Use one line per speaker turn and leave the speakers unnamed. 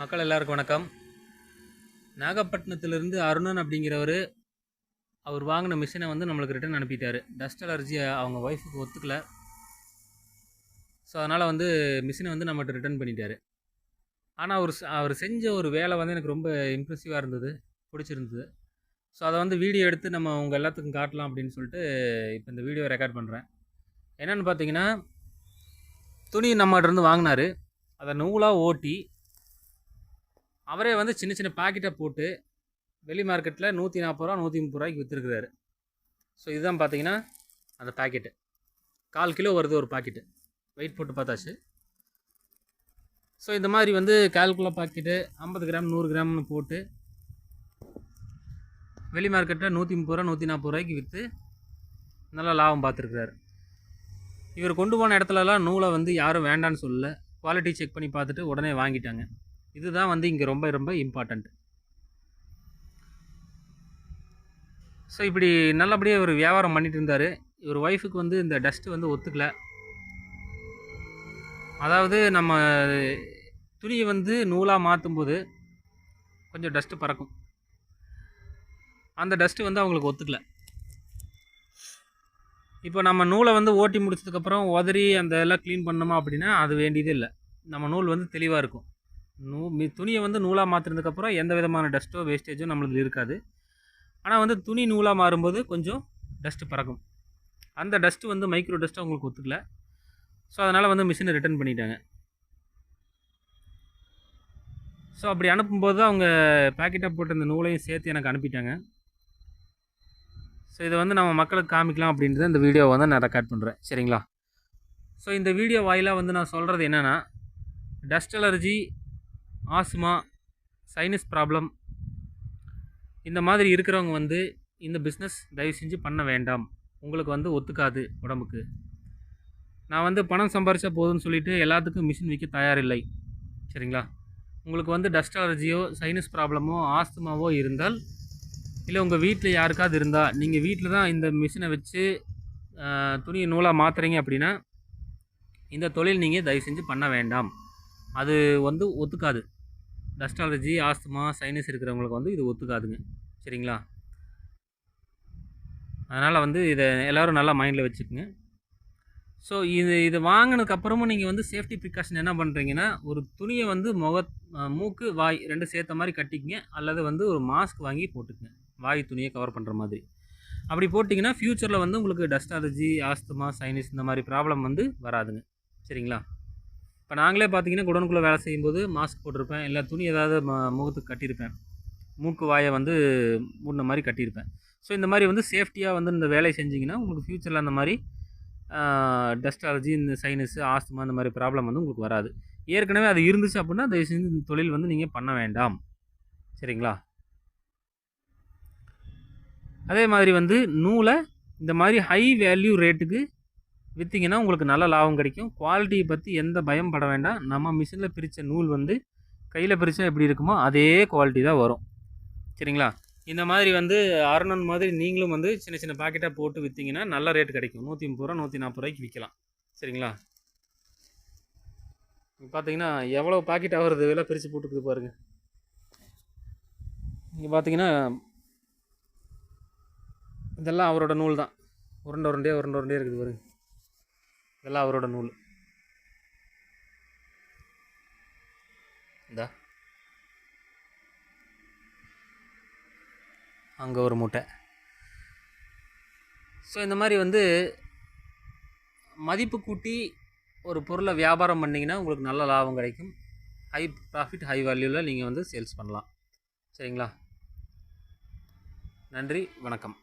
மக்கள் எல்லாருக்கும் வணக்கம். நாகப்பட்டினத்திலிருந்து அருணன் அப்படிங்கிறவர் அவர் வாங்கின மிஷினை வந்து நம்மளுக்கு ரிட்டர்ன் அனுப்பிட்டார். டஸ்ட் அலர்ஜி அவங்க ஒய்ஃபுக்கு ஒத்துக்கல. ஸோ அதனால் வந்து மிஷினை வந்து நம்மகிட்ட ரிட்டர்ன் பண்ணிட்டார். ஆனால் அவர் அவர் செஞ்ச ஒரு வேலை வந்து எனக்கு ரொம்ப இம்ப்ரெசிவாக இருந்தது. பிடிச்சிருந்தது. ஸோ அதை வந்து வீடியோ எடுத்து நம்ம உங்கள் எல்லாத்துக்கும் காட்டலாம் அப்படின்னு சொல்லிட்டு இப்போ இந்த வீடியோ ரெக்கார்ட் பண்ணுறேன் என்னென்னு பார்த்தீங்கன்னா துணி நம்மகிட்ட இருந்து வாங்கினாரு. அதை நூலாக ஓட்டி அவரே வந்து சின்ன சின்ன பாக்கெட்டை போட்டு வெளி மார்க்கெட்டில் நூற்றி நாற்பது ரூபா நூற்றி முப்பது ரூபாய்க்கு விற்றுருக்குறாரு ஸோ இதுதான் பார்த்தீங்கன்னா அந்த பாக்கெட்டு கால் கிலோ வருது ஒரு பாக்கெட்டு வெயிட் போட்டு பார்த்தாச்சு. ஸோ இந்த மாதிரி வந்து கால்குலோ பாக்கெட்டு ஐம்பது கிராம் நூறு கிராம்னு போட்டு வெளி மார்க்கெட்டில் நூற்றி முப்பது ரூபா நூற்றி நாற்பது ரூபாய்க்கு விற்று நல்லா லாபம் பார்த்துருக்குறாரு. இவர் கொண்டு போன இடத்துலலாம் நூலை வந்து யாரும் வேண்டான்னு சொல்லல. குவாலிட்டி செக் பண்ணி பார்த்துட்டு உடனே வாங்கிட்டாங்க. இதுதான் வந்து இங்கே ரொம்ப ரொம்ப இம்பார்ட்டண்ட் ஸோ இப்படி நல்லபடியாக ஒரு வியாபாரம் பண்ணிட்டு இருந்தார் இவர் ஒய்ஃபுக்கு வந்து இந்த டஸ்ட்டு வந்து ஒத்துக்கல. அதாவது நம்ம துணியை வந்து நூலாக மாற்றும்போது கொஞ்சம் டஸ்ட்டு பறக்கும். அந்த டஸ்ட்டு வந்து அவங்களுக்கு ஒத்துக்கல. இப்போ நம்ம நூலை வந்து ஓட்டி முடிச்சதுக்கப்புறம் உதறி அந்த எல்லாம் க்ளீன் பண்ணோமா அப்படின்னா அது வேண்டியதே இல்லை நம்ம நூல் வந்து தெளிவாக இருக்கும். நூ மி- துணியை வந்து நூலாக மாற்றினதுக்கப்புறம் எந்த விதமான டஸ்ட்டோ வேஸ்டேஜோ நம்மளுக்கு இருக்காது. ஆனால் வந்து துணி நூலாக மாறும்போது கொஞ்சம் டஸ்ட்டு பறக்கும். அந்த டஸ்ட்டு வந்து மைக்ரோ டஸ்ட்டு அவங்களுக்கு ஒத்துக்கல. ஸோ அதனால் வந்து மிஷினை ரிட்டர்ன் பண்ணிட்டாங்க. ஸோ அப்படி அனுப்பும்போது அவங்க பேக்கெட்டாக போட்ட இந்த நூலையும் சேர்த்து எனக்கு அனுப்பிட்டாங்க. ஸோ இதை வந்து நம்ம மக்களுக்கு காமிக்கலாம் அப்படின்றத இந்த வீடியோவை வந்து நான் ரெக்கார்ட் பண்ணுறேன் சரிங்களா? ஸோ இந்த வீடியோ வாயிலாக வந்து நான் சொல்கிறது என்னென்னா dust allergy asthma sinus problem இந்த மாதிரி இருக்கிறவங்க வந்து இந்த பிஸ்னஸ் தயவு செஞ்சு பண்ண வேண்டாம். உங்களுக்கு வந்து ஒத்துக்காது உடம்புக்கு. நான் வந்து பணம் சம்பாரிச்சா போதும்னு சொல்லிட்டு எல்லாத்துக்கும் மிஷின் விற்க தயாரில்லை. சரிங்களா? உங்களுக்கு வந்து டஸ்ட் அலர்ஜியோ சைனஸ் ப்ராப்ளமோ ஆஸ்துமாவோ இருந்தால் இல்லை உங்கள் வீட்டில் யாருக்காவது இருந்தால் நீங்கள் வீட்டில் தான் இந்த மிஷினை வச்சு துணி துணியை நூலாக மாற்றுறீங்க அப்படின்னா இந்த தொழில் நீங்கள் தயவு செஞ்சு பண்ண வேண்டாம். அது வந்து ஒத்துக்காது. டஸ்ட் அலர்ஜி ஆஸ்துமா சைனஸ் இருக்கிறவங்களுக்கு வந்து இது ஒத்துக்காதுங்க. சரிங்களா? அதனால் வந்து இதை எல்லோரும் நல்லா மைண்டில் வச்சுக்கோங்க. ஸோ இது இது வாங்கினதுக்கப்புறமும் நீங்கள் வந்து சேஃப்டி ப்ரிகாஷன் என்ன பண்ணுறீங்கன்னா ஒரு துணியை வந்து முக மூக்கு வாய் ரெண்டு சேர்த்த மாதிரி கட்டிக்கங்க. அல்லது வந்து ஒரு மாஸ்க் வாங்கி போட்டுக்கங்க. வாய் துணியை கவர் பண்ணுற மாதிரி. அப்படி போட்டிங்கன்னா ஃப்யூச்சரில் வந்து உங்களுக்கு டஸ்ட் அலர்ஜி ஆஸ்துமா சைனஸ் இந்த மாதிரி ப்ராப்ளம் வந்து வராதுங்க. சரிங்களா? இப்போ நாங்களே பார்த்தீங்கன்னா குடனுக்குள்ளே வேலை செய்யும்போது மாஸ்க் போட்டிருப்பேன். இல்லை துணி ஏதாவது ம- முகத்துக்கு கட்டியிருப்பேன். மூக்கு வாயை வந்து மூடின மாதிரி கட்டியிருப்பேன். ஸோ இந்த மாதிரி வந்து சேஃப்டியாக வந்து இந்த வேலையை செஞ்சிங்கன்னா உங்களுக்கு ஃப்யூச்சரில் அந்த மாதிரி டஸ்ட் அலர்ஜி இந்த சைனஸு ஆஸ்துமா இந்த மாதிரி ப்ராப்ளம் வந்து உங்களுக்கு வராது. ஏற்கனவே அது இருந்துச்சு அப்படின்னா தயவு செஞ்சு இந்த தொழில் வந்து நீங்கள் பண்ண வேண்டாம். சரிங்களா? அதே மாதிரி வந்து நூலை இந்த மாதிரி ஹை வேல்யூ ரேட்டுக்கு விற்றீங்கன்னா உங்களுக்கு நல்ல லாபம் கிடைக்கும். குவாலிட்டியை பற்றி எந்த பயம் பட வேண்டாம். நம்ம மிஷினில் பிரித்த நூல் வந்து கையில் பிரித்தா எப்படி இருக்குமோ அதே குவாலிட்டி தான் வரும். சரிங்களா? இந்த மாதிரி வந்து அரணன் மாதிரி நீங்களும் வந்து சின்ன சின்ன பாக்கெட்டாக போட்டு விற்றீங்கன்னா நல்ல ரேட் கிடைக்கும். நூற்றி முப்பது ரூபா நூற்றி நாற்பது ரூபாய்க்கு விற்கலாம் சரிங்களா? பார்த்தீங்கன்னா எவ்வளோ பாக்கெட் ஆகிறது விலை பிரித்து போட்டுக்குது பாருங்கள் இங்கே பார்த்தீங்கன்னா இதெல்லாம் அவரோட நூல் தான். உருண்டை உருண்டையே உருண்டை உருண்டையே இருக்குது பாருங்கள் இதெல்லாம் அவரோட நூல். இந்தா. அங்கே ஒரு மூட்டை. ஸோ இந்த மாதிரி வந்து மதிப்பு கூட்டி ஒரு பொருளை வியாபாரம் பண்ணிங்கன்னா உங்களுக்கு நல்ல லாபம் கிடைக்கும். ஹை ப்ராஃபிட் ஹை வேல்யூவில் நீங்கள் வந்து சேல்ஸ் பண்ணலாம். சரிங்களா? நன்றி வணக்கம்.